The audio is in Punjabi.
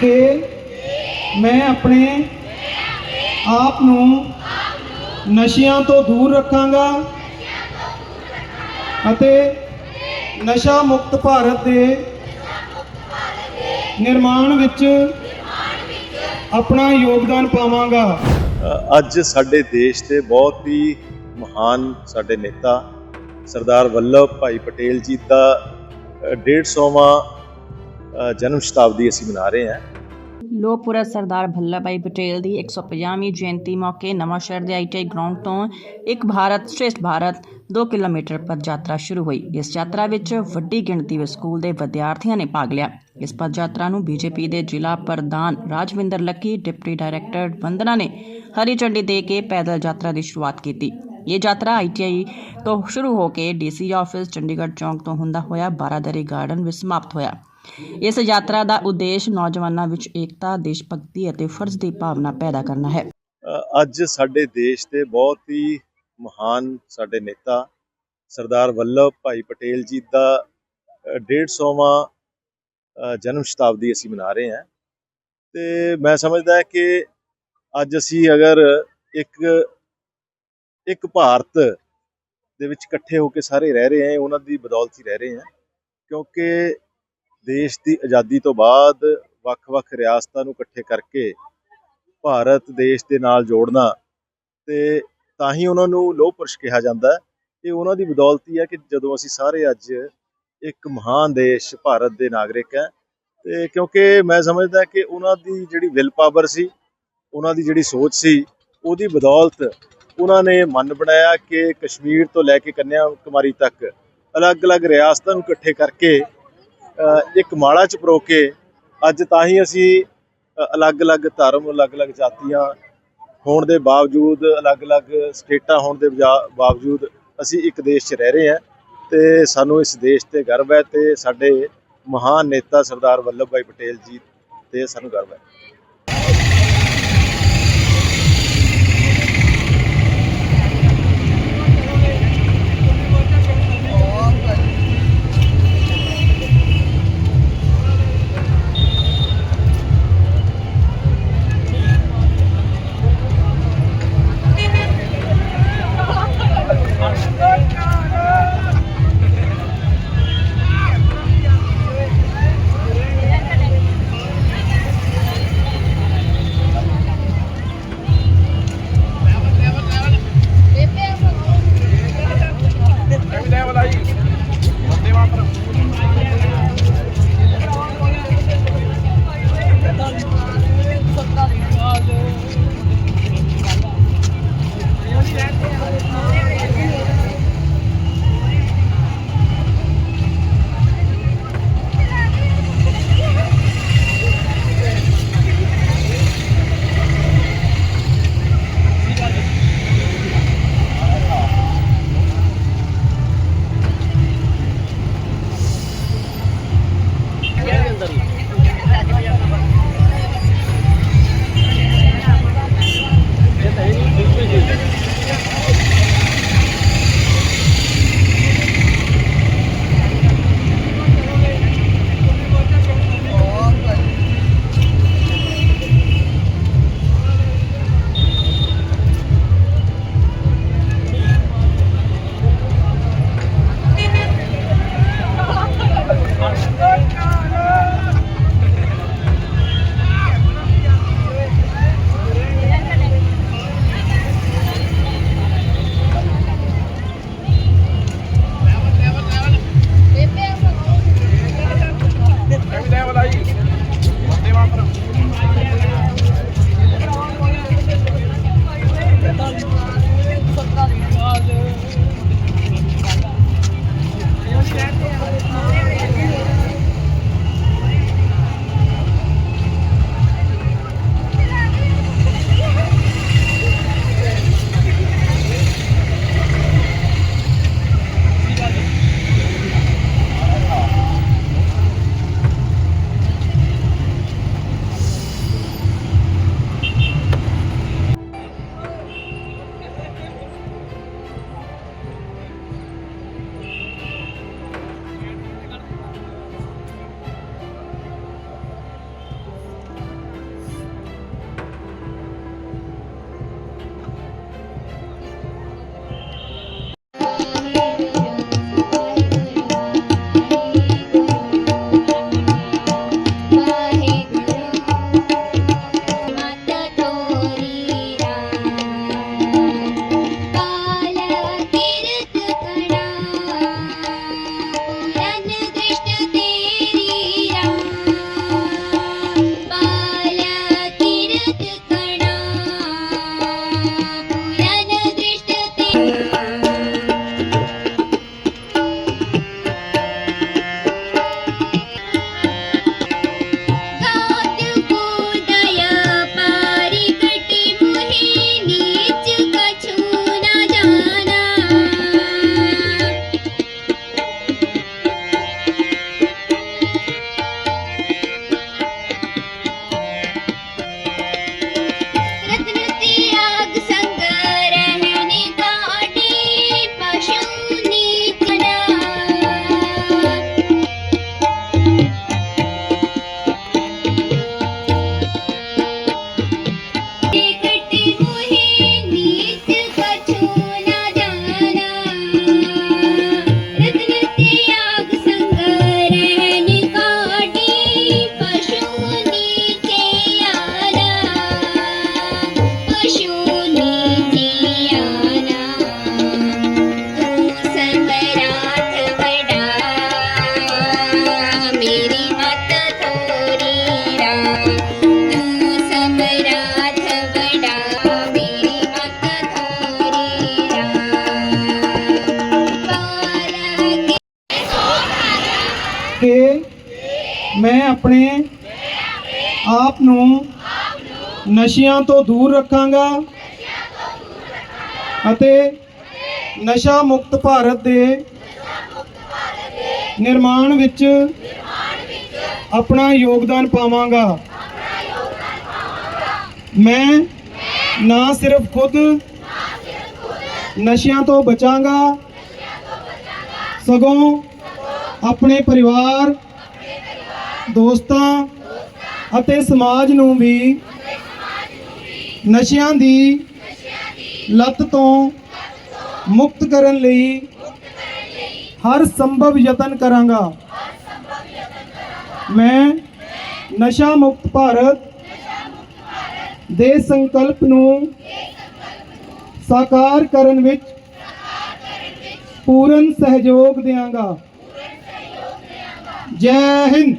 ਕਿ ਮੈਂ ਆਪਣੇ ਆਪ ਨੂੰ ਨਸ਼ਿਆਂ ਤੋਂ ਦੂਰ ਰੱਖਾਂਗਾ ਅਤੇ ਨਸ਼ਾ ਮੁਕਤ ਭਾਰਤ ਦੇ ਨਿਰਮਾਣ ਵਿੱਚ ਆਪਣਾ ਯੋਗਦਾਨ ਪਾਵਾਂਗਾ। ਅੱਜ ਸਾਡੇ ਦੇਸ਼ ਦੇ ਬਹੁਤ ਹੀ ਮਹਾਨ ਸਾਡੇ ਨੇਤਾ ਸਰਦਾਰ ਵੱਲਭ ਭਾਈ ਪਟੇਲ ਜੀ ਦਾ ਅ, 150ਵਾਂ ਜਨਮ ਸ਼ਤਾਬਦੀ ਅਸੀਂ ਮਨਾ ਰਹੇ ਹਾਂ। ਲੋਕ ਸਰਦਾਰ ਭੱਲਾ ਭਾਈ ਪਟੇਲ ਦੀ 150ਵੀਂ ਜਯੰਤੀ ਮੌਕੇ ਨਵਾਂਸ਼ਹਿਰ ਦੇ ਆਈਟੀਆਈ ਗਰਾਊਂਡ ਤੋਂ ਇੱਕ ਭਾਰਤ ਸ਼੍ਰੇਸ਼ਠ ਭਾਰਤ 2 ਕਿਲੋਮੀਟਰ ਪਦ ਯਾਤਰਾ ਸ਼ੁਰੂ ਹੋਈ। ਇਸ ਯਾਤਰਾ ਵਿੱਚ ਵੱਡੀ ਗਿਣਤੀ ਵਿੱਚ ਸਕੂਲ ਦੇ ਵਿਦਿਆਰਥੀਆਂ ਨੇ ਭਾਗ ਲਿਆ। ਇਸ ਪਦ ਯਾਤਰਾ ਨੂੰ ਬੀਜੇਪੀ ਦੇ ਜ਼ਿਲ੍ਹਾ ਪ੍ਰਧਾਨ ਰਾਜਵਿੰਦਰ ਲੱਕੀ, ਡਿਪਟੀ ਡਾਇਰੈਕਟਰ ਵੰਦਨਾ ਨੇ ਹਰੀ ਝੰਡੀ ਦੇ ਕੇ ਪੈਦਲ ਯਾਤਰਾ ਦੀ ਸ਼ੁਰੂਆਤ ਕੀਤੀ। ਇਹ ਯਾਤਰਾ ਆਈਟੀਆਈ ਤੋਂ ਸ਼ੁਰੂ ਹੋ ਕੇ ਡੀਸੀ ਆਫਿਸ ਚੰਡੀਗੜ੍ਹ ਚੌਂਕ ਤੋਂ ਹੁੰਦਾ ਹੋਇਆ ਬਾਰਾਦਰੀ ਗਾਰਡਨ ਵਿੱਚ ਸਮਾਪਤ ਹੋਇਆ। ਇਸ ਯਾਤਰਾ ਦਾ ਉਦੇਸ਼ ਨੌਜਵਾਨਾਂ ਵਿੱਚ ਏਕਤਾ ਦੇਸ਼ ਭਗਤੀ ਅਤੇ ਫਰਜ਼ ਦੀ ਭਾਵਨਾ ਪੈਦਾ ਕਰਨਾ ਹੈ। ਅੱਜ ਸਾਡੇ ਦੇਸ਼ ਦੇ ਬਹੁਤ ਹੀ ਮਹਾਨ ਸਾਡੇ ਨੇਤਾ ਸਰਦਾਰ ਵੱਲਭ ਭਾਈ ਪਟੇਲ ਜੀ ਦਾ ਅ, 150ਵਾਂ ਜਨਮ ਸ਼ਤਾਬਦੀ ਅਸੀਂ ਮਨਾ ਰਹੇ ਹਾਂ। ਤੇ ਮੈਂ ਸਮਝਦਾ ਕਿ ਅੱਜ ਅਸੀਂ ਅਗਰ ਇੱਕ ਇੱਕ ਭਾਰਤ ਦੇ ਵਿੱਚ ਇਕੱਠੇ ਹੋ ਕੇ ਸਾਰੇ ਰਹਿ ਰਹੇ ਹਾਂ ਉਹਨਾਂ ਦੀ ਬਦੌਲਤ ਹੀ ਰਹਿ ਰਹੇ ਹਾਂ। ਕਿਉਂਕਿ ਦੇਸ਼ ਦੀ ਆਜ਼ਾਦੀ ਤੋਂ ਬਾਅਦ ਵੱਖ-ਵੱਖ ਰਿਆਸਤਾਂ ਨੂੰ ਇਕੱਠੇ ਕਰਕੇ ਭਾਰਤ ਦੇਸ਼ ਦੇ ਨਾਲ ਜੋੜਨਾ ਤੇ ਤਾਂ ਹੀ ਉਹਨਾਂ ਨੂੰ ਲੋਹ ਪੁਰਸ਼ ਕਿਹਾ ਜਾਂਦਾ ਹੈ। ਇਹ ਉਹਨਾਂ ਦੀ ਬਦੌਲਤ ਹੀ ਹੈ ਕਿ ਜਦੋਂ ਅਸੀਂ ਸਾਰੇ ਅੱਜ ਇੱਕ ਮਹਾਨ ਦੇਸ਼ ਭਾਰਤ ਦੇ ਨਾਗਰਿਕ ਹੈ ਤੇ ਕਿਉਂਕਿ ਮੈਂ ਸਮਝਦਾ ਕਿ ਉਹਨਾਂ ਦੀ ਜਿਹੜੀ ਵਿਲ ਪਾਵਰ ਸੀ, ਉਹਨਾਂ ਦੀ ਜਿਹੜੀ ਸੋਚ ਸੀ, ਉਹਦੀ ਬਦੌਲਤ ਉਹਨਾਂ ਨੇ ਮਨ ਬਣਾਇਆ ਕਿ ਕਸ਼ਮੀਰ ਤੋਂ ਲੈ ਕੇ ਕੰਨਿਆ ਕੁਮਾਰੀ ਤੱਕ ਅਲੱਗ-ਅਲੱਗ ਰਿਆਸਤਾਂ ਨੂੰ ਇਕੱਠੇ ਕਰਕੇ ਇੱਕ ਮਾਲਾ ਚ ਪਰੋ ਕੇ ਅੱਜ ਤਾਂ ਹੀ ਅਸੀਂ ਅਲੱਗ-ਅਲੱਗ ਧਰਮ, ਅਲੱਗ-ਅਲੱਗ ਜਾਤੀਆਂ ਹੋਣ ਦੇ ਬਾਵਜੂਦ, ਅਲੱਗ-ਅਲੱਗ ਸਟੇਟਾਂ ਹੋਣ ਦੇ ਬਾਵਜੂਦ ਅਸੀਂ ਇੱਕ ਦੇਸ਼ 'ਚ ਰਹਿ ਰਹੇ ਹਾਂ ਤੇ ਸਾਨੂੰ ਇਸ ਦੇਸ਼ ਤੇ ਗਰਵ ਹੈ ਤੇ ਸਾਡੇ ਮਹਾਨ ਨੇਤਾ ਸਰਦਾਰ ਵੱਲਭ ਭਾਈ ਪਟੇਲ ਜੀ ਤੇ ਸਾਨੂੰ ਗਰਵ ਹੈ। ਆਪਣੇ ਆਪ ਨੂੰ ਨਸ਼ਿਆਂ ਤੋਂ ਦੂਰ ਰੱਖਾਂਗਾ ਅਤੇ ਨਸ਼ਾ ਮੁਕਤ ਭਾਰਤ ਦੇ ਨਿਰਮਾਣ ਵਿੱਚ ਆਪਣਾ ਯੋਗਦਾਨ ਪਾਵਾਂਗਾ। ਮੈਂ ਨਾ ਸਿਰਫ ਖੁਦ ਨਸ਼ਿਆਂ ਤੋਂ ਬਚਾਂਗਾ, ਸਗੋਂ ਆਪਣੇ ਪਰਿਵਾਰ ਦੋਸਤਾਂ ਅਤੇ ਸਮਾਜ ਨੂੰ ਵੀ ਨਸ਼ਿਆਂ ਦੀ ਲੱਤ ਤੋਂ ਮੁਕਤ ਕਰਨ ਲਈ ਹਰ ਸੰਭਵ ਯਤਨ ਕਰਾਂਗਾ। ਮੈਂ ਨਸ਼ਾ ਮੁਕਤ ਭਾਰਤ ਦੇ ਸੰਕਲਪ ਨੂੰ ਸਾਕਾਰ ਕਰਨ ਵਿੱਚ ਪੂਰਨ ਸਹਿਯੋਗ ਦਿਆਂਗਾ। ਜੈ ਹਿੰਦ।